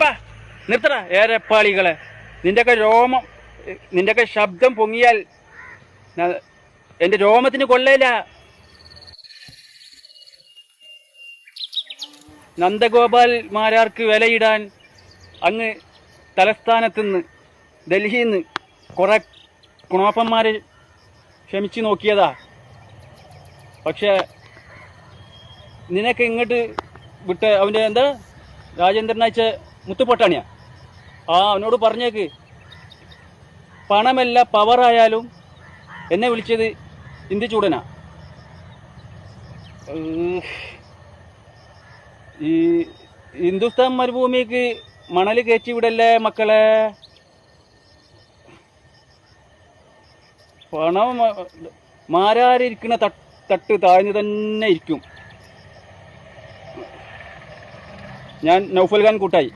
നിർത്തടാപ്പാ നിർത്തടാ ഏരപ്പാളികളെ. നിന്റെയൊക്കെ രോമം നിന്റെയൊക്കെ ശബ്ദം പൊങ്ങിയാൽ എന്റെ രോമത്തിന് കൊള്ളയില്ല. നന്ദഗോപാൽ മാരാർക്ക് വിലയിടാൻ അങ്ങ് തലസ്ഥാനത്തുനിന്ന് ഡൽഹിയിൽ നിന്ന് കുറെ കുണാപ്പന്മാരെ ക്ഷമിച്ചു നോക്കിയതാ. പക്ഷേ നിനക്ക് ഇങ്ങോട്ട് വിട്ട് അവന്റെ എന്താ? രാജേന്ദ്രൻ അയച്ച മുത്തുപൊട്ടാണിയാ. ആ അവനോട് പറഞ്ഞേക്ക്. പണമല്ല പവറായാലും എന്നെ വിളിച്ചത് ഇന്ത്യ ചൂടനാ ഈ ഹിന്ദുസ്ഥാൻ മരുഭൂമിക്ക് മണൽ കയറ്റി വിടല്ലേ മക്കളെ? പണം മാരാരിരിക്കുന്ന തട്ട് താഴ്ന്നു തന്നെ ഇരിക്കും. ഞാൻ നൗഫൽ ഖാൻ കൂട്ടായി.